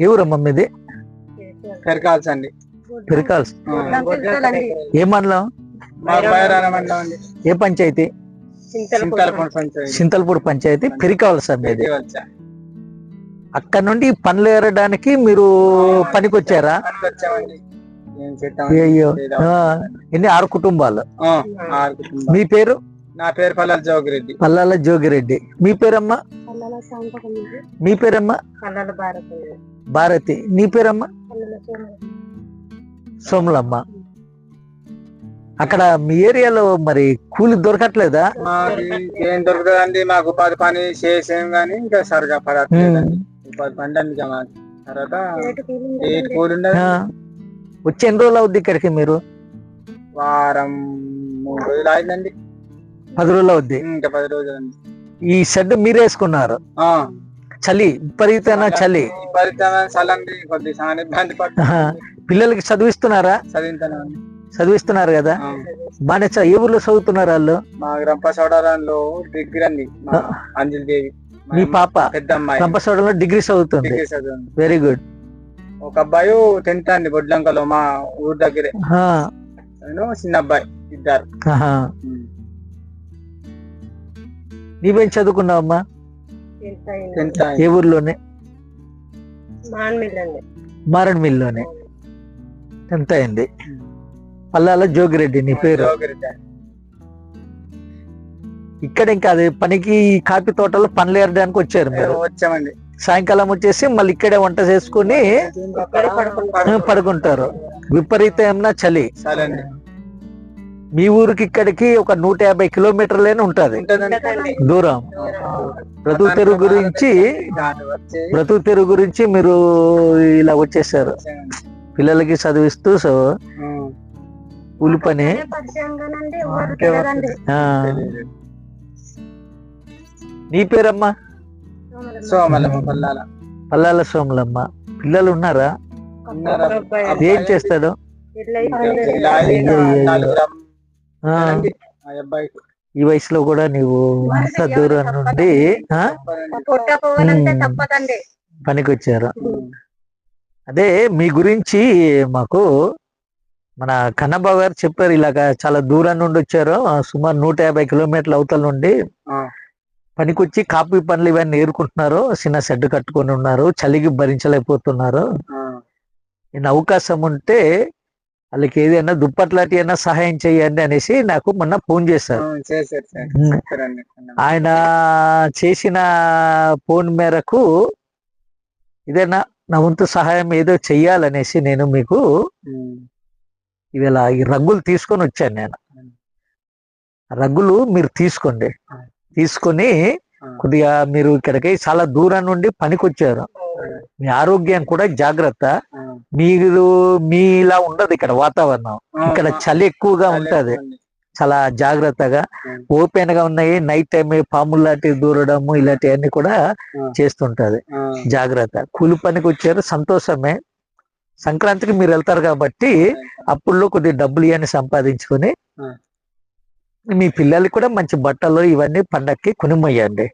ఏ ఊరమ్మా మీది పెరకాల్సి. అండి పెరికాల్స్ ఏ మండలం? ఏ పంచాయతీ? చింతలపూడి పంచాయతీ. పెరికాల్స్ మీది. అక్కడ నుండి పనులు ఏరడానికి మీరు పనికొచ్చారా? అయ్యో ఎన్ని ఆరు కుటుంబాలు? ఆ, ఆరు కుటుంబాలు. మీ పేరు? నా పేరు పల్లాల జోగిరెడ్డి. పల్లాల జోగిరెడ్డి. మీ పేరమ్మా? మీ పేరమ్మా? భారత. భారతి. నీ పేరమ్మా? సోములమ్మ. అక్కడ మీ ఏరియాలో మరి కూలి దొరకట్లేదా? ఏం దొరుకుతుందండి మాకు ఉపాధి పని చేసేం గానీ ఇంకా సరిగా పడట్లేదు ఉపాధి పని అండి. తర్వాత కూలి. వచ్చి ఎన్ని రోజులు అవుద్ది ఇక్కడికి మీరు? వారం మూడు రోజులు అయిందండి పది రోజులు అవుద్ది. ఇంకా పది రోజులు అండి. ఈ షెడ్ మీరు వేసుకున్నారు ఆ, చలి విపరీతమైన చలి పిల్లలకి చదివిస్తున్నారా? చదివిస్తున్నారు కదా? చ- ఏ ఊర్లో చదువుతున్నారు వాళ్ళు? మా రంప సోడరంలో డిగ్రీ అండి అంజలి దేవి మా పాప? రంపచోడలో డిగ్రీ చదువుతుంది. వెరీ గుడ్ ఒక అబ్బాయి టెన్త్ అండి బొడ్లంకలో మా ఊరు దగ్గరే. నేను చిన్న అబ్బాయి ఇద్దరు. నీవేం చదువుకున్నావమ్మా? ఏ ఊర్లోనే? మారన్ మిల్లోనే. ఎంత అయింది. పల్లాల జోగిరెడ్డి నీ పేరు? ఇక్కడ ఇంకా అది పనికి కాఫీ తోటలో పనులు ఏరడానికి వచ్చారు మీరు. వచ్చామండి. సాయంకాలం వచ్చేసి మళ్ళీ ఇక్కడే వంట చేసుకుని పడుకుంటారు. విపరీతమైన చలి. మీ ఊరికి ఇక్కడికి ఒక నూట యాభై కిలోమీటర్లేనే ఉంటది. దూరం. బ్రతుకు తెరుగు గురించి బ్రతుకు తెరుగు గురించి మీరు ఇలా వచ్చేసారు. పిల్లలకి చదివిస్తూ సో కూలి పని. నీ పేరమ్మా? సోమలమ్మ పల్లాల. పల్లాల సోములమ్మ. పిల్లలు ఉన్నారా? ఉన్నారా? ఏం చేస్తాడు? ఈ వయసులో కూడా నీవు అంత దూరం నుండి ఆ, పొట్ట పోవాలంటే ఉమ్. తప్పదండి. పనికి వచ్చారు అదే మీ గురించి మాకు మన కన్నబాబు గారు చెప్పారు ఇలాగా చాలా దూరం నుండి వచ్చారు సుమారు నూట యాభై కిలోమీటర్ల అవతల నుండి పనికొచ్చి కాపీ పనులు ఇవన్నీ ఏరుకుంటున్నారు చిన్న షెడ్ కట్టుకొని ఉన్నారు చలికి భరించలేకపోతున్నారు. నేను అవకాశం ఉంటే వాళ్ళకి ఏదైనా దుప్పట్లాంటి అయినా సహాయం చేయండి అనేసి నాకు మొన్న ఫోన్ చేశారు. ఆయన చేసిన ఫోన్ మేరకు ఇదేనా నా వంతు సహాయం ఏదో చెయ్యాలనేసి నేను మీకు ఇవాళ ఈ రగ్గులు తీసుకొని వచ్చాను నేను. ఆ రగ్గులు మీరు తీసుకోండి. తీసుకొని కొద్దిగా మీరు ఇక్కడికి చాలా దూరం నుండి పనికొచ్చారు. మీ ఆరోగ్యం కూడా జాగ్రత్త. మీరు మీలా ఉండదు ఇక్కడ వాతావరణం. ఇక్కడ చలి ఎక్కువగా ఉంటది. చాలా జాగ్రత్తగా. ఓపెన్గా ఉన్నాయి. నైట్ టైం పాములు లాంటి దూరడము ఇలాంటివన్నీ కూడా చేస్తుంటది. జాగ్రత్త. కూలి పనికి వచ్చారు. సంతోషమే. సంక్రాంతికి మీరు వెళ్తారు కాబట్టి అప్పుల్లో కొద్ది డబ్బులు ఇవన్నీ సంపాదించుకొని. మీ పిల్లలకి కూడా మంచి బట్టలు ఇవన్నీ పండక్కి కొనిమొయ్యండి.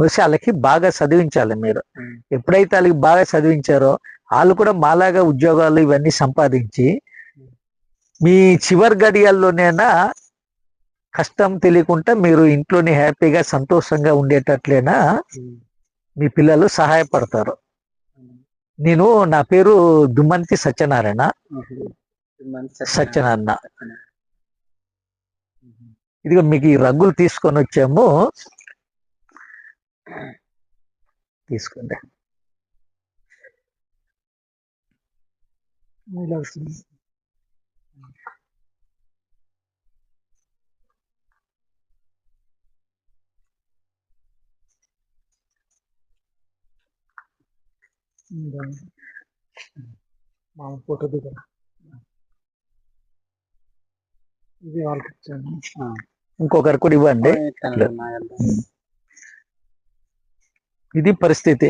వచ్చి వాళ్ళకి బాగా చదివించాలి మీరు. ఎప్పుడైతే వాళ్ళకి బాగా చదివించారో వాళ్ళు కూడా మాలాగా ఉద్యోగాలు ఇవన్నీ సంపాదించి మీ చివరి గడియల్లోనైనా కష్టం తెలియకుండా మీరు ఇంట్లోనే హ్యాపీగా సంతోషంగా ఉండేటట్లైనా మీ పిల్లలు సహాయపడతారు. నేను నా పేరు దుమ్మంతి సత్యనారాయణ. సత్యనారాయణ. ఇదిగో మీకు ఈ రగ్గులు తీసుకొని వచ్చాము. తీసుకోండి. మా ఫోటో దిగ ఇది వాళ్ళకి ఇచ్చాను ఇంకొకరు కూడా ఇవ్వండి ఇది పరిస్థితి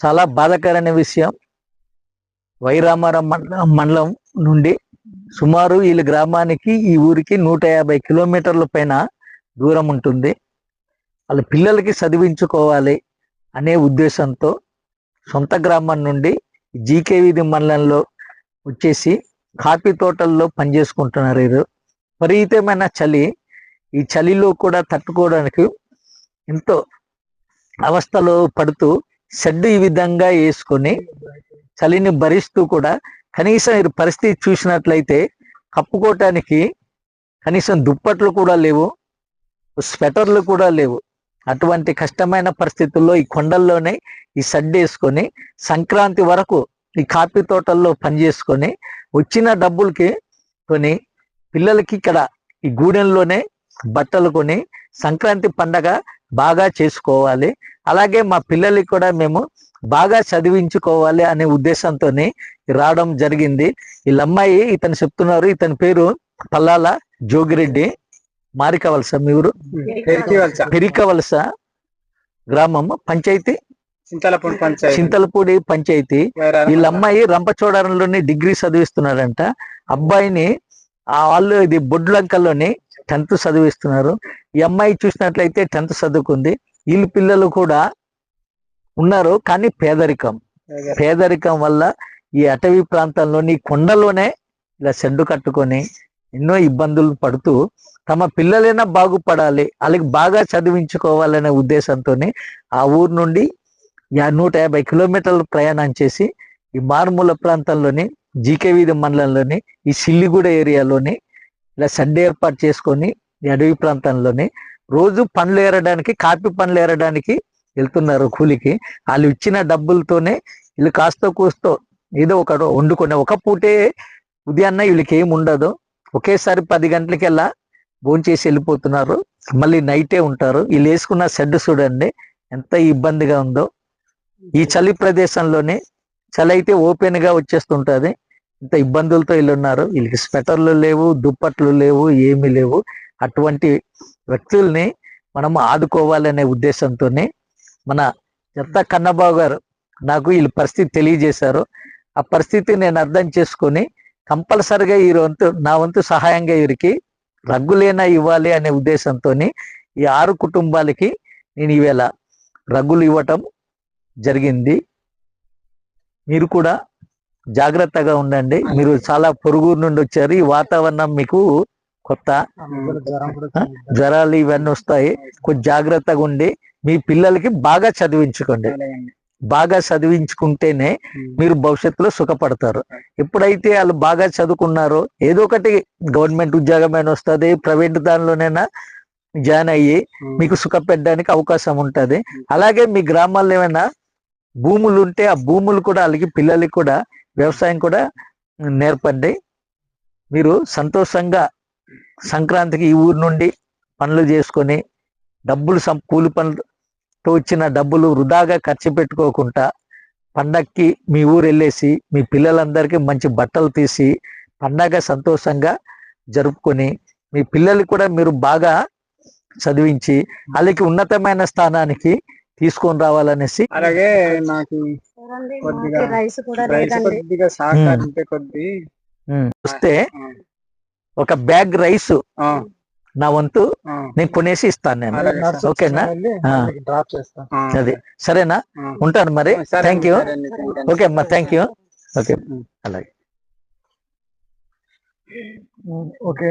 చాలా బాధాకరమైన విషయం వైరామారం మండలం మండలం నుండి సుమారు వీళ్ళ గ్రామానికి ఈ ఊరికి నూట యాభై కిలోమీటర్ల పైన దూరం ఉంటుంది. వాళ్ళ పిల్లలకి చదివించుకోవాలి అనే ఉద్దేశంతో సొంత గ్రామం నుండి జీకే వీధి మండలంలో వచ్చేసి కాఫీ తోటల్లో పనిచేసుకుంటున్నారు వీరు. విపరీతమైన చలి. ఈ చలిలో కూడా తట్టుకోవడానికి ఎంతో అవస్థలో పడుతూ షెడ్ ఈ విధంగా వేసుకొని చలిని భరిస్తూ కూడా కనీసం ఈ పరిస్థితి చూసినట్లయితే కప్పుకోవటానికి కనీసం దుప్పట్లు కూడా లేవు స్వెటర్లు కూడా లేవు. అటువంటి కష్టమైన పరిస్థితుల్లో ఈ కొండల్లోనే ఈ షెడ్ వేసుకొని సంక్రాంతి వరకు ఈ కాఫీ తోటల్లో పనిచేసుకొని వచ్చిన డబ్బులకి కొని పిల్లలకి ఇక్కడ ఈ గూడెంలోనే బట్టలు కొని సంక్రాంతి పండగ బాగా చేసుకోవాలి. అలాగే మా పిల్లలకి కూడా మేము బాగా చదివించుకోవాలి అనే ఉద్దేశంతో రావడం జరిగింది. వీళ్ళ అమ్మాయి ఇతను చెప్తున్నారు ఇతని పేరు పల్లాల జోగిరెడ్డి. మారికవలస మీ ఊరు? పెరికి వలస పెరికవలస గ్రామం పంచాయతీ? చింతలపూడి పంచాయతీ. చింతలపూడి పంచాయతీ. వీళ్ళ అమ్మాయి రంపచోడవరంలోని డిగ్రీ చదివిస్తున్నారంట అబ్బాయిని ఆ వాళ్ళు ఇది బొడ్లంకల్లోని టెన్త్ చదివిస్తున్నారు. ఈ అమ్మాయి చూసినట్లయితే టెన్త్ చదువుకుంది. వీళ్ళ పిల్లలు కూడా ఉన్నారు కానీ పేదరికం. పేదరికం. వల్ల ఈ అటవీ ప్రాంతంలోని కొండలోనే ఇలా షెడ్డు కట్టుకొని ఎన్నో ఇబ్బందులు పడుతూ తమ పిల్లలైనా బాగుపడాలి వాళ్ళకి బాగా చదివించుకోవాలనే ఉద్దేశంతో ఆ ఊరు నుండి నూట యాభై కిలోమీటర్లు ప్రయాణం చేసి ఈ మారుమూల ప్రాంతంలోని జీకే వీధి మండలంలోని ఈ సిల్లిగూడ ఏరియాలోని ఇలా షెడ్ ఏర్పాటు చేసుకొని అడవి ప్రాంతంలోని రోజు పండ్లు ఏరడానికి కాపీ పండ్లు ఏరడానికి వెళ్తున్నారు కూలికి. వాళ్ళు ఇచ్చిన డబ్బులతోనే వీళ్ళు కాస్త కూస్తో ఏదో ఒక వండుకొని ఒక పూటే ఉదయాన్నే వీళ్ళకి ఏమి ఉండదు. ఒకేసారి పది గంటలకెల్లా భోంచేసి వెళ్ళిపోతున్నారు. మళ్ళీ నైటే ఉంటారు. వీళ్ళు వేసుకున్న షెడ్ చూడండి ఎంత ఇబ్బందిగా ఉందో. ఈ చలి ప్రదేశంలోనే చలి అయితే ఓపెన్గా వచ్చేస్తుంటది. ఇంత ఇబ్బందులతో వీళ్ళు ఉన్నారు వీళ్ళకి స్వెటర్లు లేవు దుప్పట్లు లేవు ఏమీ లేవు. అటువంటి వ్యక్తుల్ని మనం ఆదుకోవాలనే ఉద్దేశంతోనే మన చెత్త కన్నబాబు గారు నాకు వీళ్ళ పరిస్థితి తెలియజేశారు. ఆ పరిస్థితి నేను అర్థం చేసుకొని కంపల్సరిగా ఈ వంతు నా వంతు సహాయంగా వీరికి రగ్గులేనా ఇవ్వాలి అనే ఉద్దేశంతో ఈ ఆరు కుటుంబాలకి నేను ఈవేళ రగ్గులు ఇవ్వటం జరిగింది. మీరు కూడా జాగ్రత్తగా ఉండండి. మీరు చాలా పొరుగురు నుండి వచ్చారు. ఈ వాతావరణం మీకు కొత్త జ్వరాలు ఇవన్నీ వస్తాయి. కొంచెం జాగ్రత్తగా ఉండి మీ పిల్లలకి బాగా చదివించుకోండి. బాగా చదివించుకుంటేనే మీరు భవిష్యత్తులో సుఖపడతారు. ఎప్పుడైతే వాళ్ళు బాగా చదువుకున్నారో ఏదో ఒకటి గవర్నమెంట్ ఉద్యోగమైనా వస్తుంది ప్రైవేట్ దానిలోనైనా జాయిన్ అయ్యి మీకు సుఖపెట్టడానికి అవకాశం ఉంటుంది. అలాగే మీ గ్రామాల్లో ఏమైనా భూములు ఉంటే ఆ భూములు కూడా వాళ్ళకి పిల్లలకి కూడా వ్యవసాయం కూడా నేర్పండి. మీరు సంతోషంగా సంక్రాంతికి ఈ ఊరు నుండి పనులు చేసుకొని డబ్బులు సం కూలి పనులతో వచ్చిన డబ్బులు వృధాగా ఖర్చు పెట్టుకోకుండా పండక్కి మీ ఊరు వెళ్ళేసి మీ పిల్లలందరికీ మంచి బట్టలు తీసి పండగ సంతోషంగా జరుపుకొని మీ పిల్లలు కూడా మీరు బాగా చదివించి వాళ్ళకి ఉన్నతమైన స్థానానికి తీసుకొని రావాలనేసి అలాగే నాకు కొద్దిగా రైస్ కూడా రైస్ లేదండి. కొద్దిగా సహకరించే కొద్ది ఉమ్, వస్తే ఒక బ్యాగ్ రైస్ నా వంతు నేను కొనేసి ఇస్తాను నేను. ఓకేనా. డ్రాప్ అది. సరేనా? ఉంటాను మరి. థ్యాంక్ యూ ఓకే అమ్మా థ్యాంక్ యూ ఓకే. అలాగే. ఓకే.